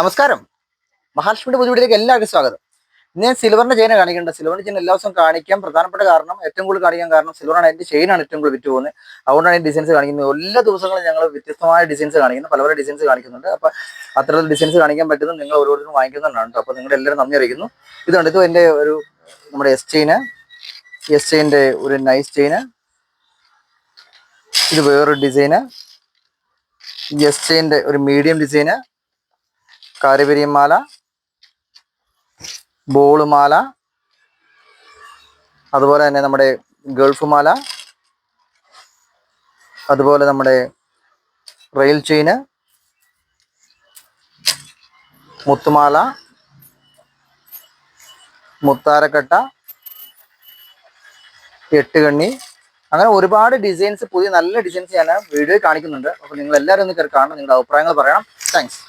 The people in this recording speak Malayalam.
നമസ്കാരം. മഹാലക്ഷ്മിയുടെ പുതുവീടിലേക്ക് എല്ലാവർക്കും സ്വാഗതം. ഞാൻ സിൽവറിന്റെ ചെയിനെ കാണിക്കേണ്ടത് സിൽവറിന്റെ ചെയിൻ എല്ലാ ദിവസവും കാണിക്കാൻ പ്രധാനപ്പെട്ട കാരണം ഏറ്റവും കൂടുതൽ കാണിക്കാൻ കാരണം സിൽവറാണ് എന്റെ ചെയിനാണ് ഏറ്റവും കൂടുതൽ വിറ്റ് പോകുന്നത്. അതുകൊണ്ടാണ് ഈ ഡിസൈൻസ് കാണിക്കുന്നത്. എല്ലാ ദിവസങ്ങളും ഞങ്ങൾ വ്യത്യസ്തമായ ഡിസൈൻസ് കാണിക്കുന്നു. പല പല ഡിസൈൻസ് കാണിക്കുന്നുണ്ട്. അപ്പൊ അത്തരത്തിൽ ഡിസൈൻസ് കാണിക്കാൻ പറ്റുന്നത് നിങ്ങൾ ഓരോരുത്തരും വാങ്ങിക്കുന്നുണ്ടാണ് അപ്പൊ നിങ്ങൾ എല്ലാവരും നന്ദി അറിയിക്കുന്നു. ഇതുണ്ട് ഇത് എന്റെ ഒരു നമ്മുടെ എസ് ചെയിന് എസ് ചെയിന്റെ ഒരു നൈസ് ചെയിന് ഇത് വേറൊരു ഡിസൈന് എസ് ചെയിന്റെ ഒരു മീഡിയം ഡിസൈന് കാരപരിയം മാല ബോൾ മാല അതുപോലെ തന്നെ നമ്മുടെ ഗൾഫ് മാല അതുപോലെ നമ്മുടെ റെയിൽ ചെയിന് മുത്തുമാല മുത്താരക്കട്ട എട്ടുകണ്ണി അങ്ങനെ ഒരുപാട് ഡിസൈൻസ് പുതിയ നല്ല ഡിസൈൻസ് ഞാൻ വീഡിയോ കാണിക്കുന്നുണ്ട്. അപ്പോൾ നിങ്ങൾ എല്ലാവരും ഒന്ന് കയറി കാണണം നിങ്ങളുടെ അഭിപ്രായങ്ങൾ പറയണം. താങ്ക്സ്